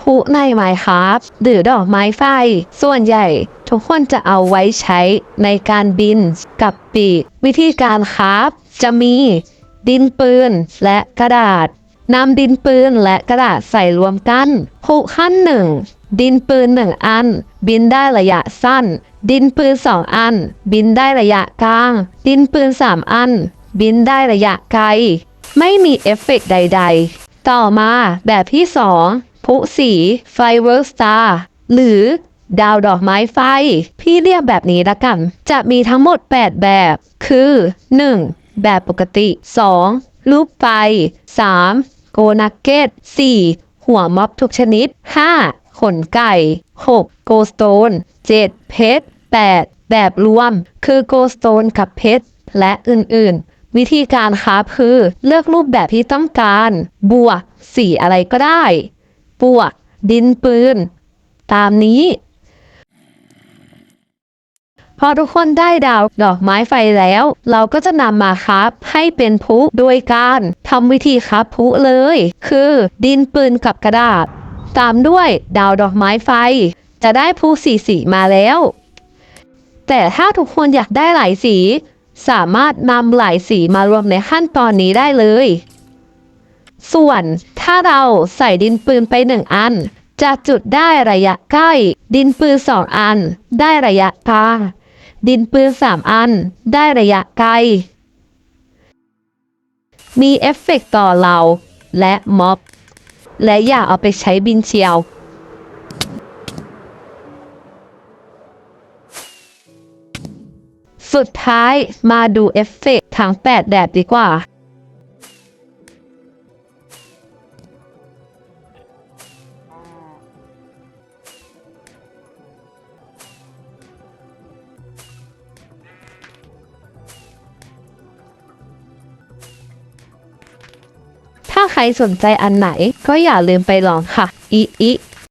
พลุในไม้ครับหรือดอกไม้ไฟ ส่วนใหญ่ ทุกคนจะเอาไว้ใช้ในการบินกับปีก วิธีการครับ จะมีดินปืนและกระดาษนำดินปืนและกระดาษใส่รวมกันพลุขั้นหนึ่งดินปืนหนึ่งอัน บินได้ระยะสั้น ดินปืนสองอัน บินได้ระยะกลาง ดินปืนสามอัน บินได้ระยะไกล ไม่มีเอฟเฟกต์ใด ๆ ต่อมาแบบที่สอง พุสีไฟเวิร์สตาร์หรือดาวดอกไม้ไฟ พี่เรียกแบบนี้ละกัน จะมีทั้งหมด 8 แบบ คือ 1. แบบปกติ 2. รูปไฟ 3. โกนักเก็ต 4. หัวม็อบทุกชนิด 5. ขนไก่ 6. โกสโตน 7. เพชร 8. แบบรวม คือโกสโตนกับเพชร และอื่นๆ วิธีการครับคือ เลือกรูปแบบที่ต้องการ บวก สีอะไรก็ได้ บวก ดินปืน ตามนี้ พอทุกคนได้ดาวดอกไม้ไฟแล้ว เราก็จะนำมาครับ ให้เป็นพลุโดยการทำวิธีครับพลุเลย คือ ดินปืนกับกระดาษ ตามด้วยดาวดอกไม้ไฟ จะได้พลุสีสีมาแล้ว แต่ถ้าทุกคนอยากได้หลายสี สามารถนำหลายสีมารวมในขั้นตอนนี้ได้เลย ส่วนถ้าเราใส่ดินปืนไปหนึ่งอัน จะจุดได้ระยะใกล้ ดินปืนสองอัน ได้ระยะกลางดินปืนสามอัน ได้ระยะไกล มีเอฟเฟกต์ต่อเรา และม็อบ และอย่าเอาไปใช้บินเชียวสุดท้ายมาดูเอฟเฟกต์ทั้ง 8 แบบดีกว่า ถ้าใครสนใจอันไหน ก็อย่าลืมไปลองค่ะอีอี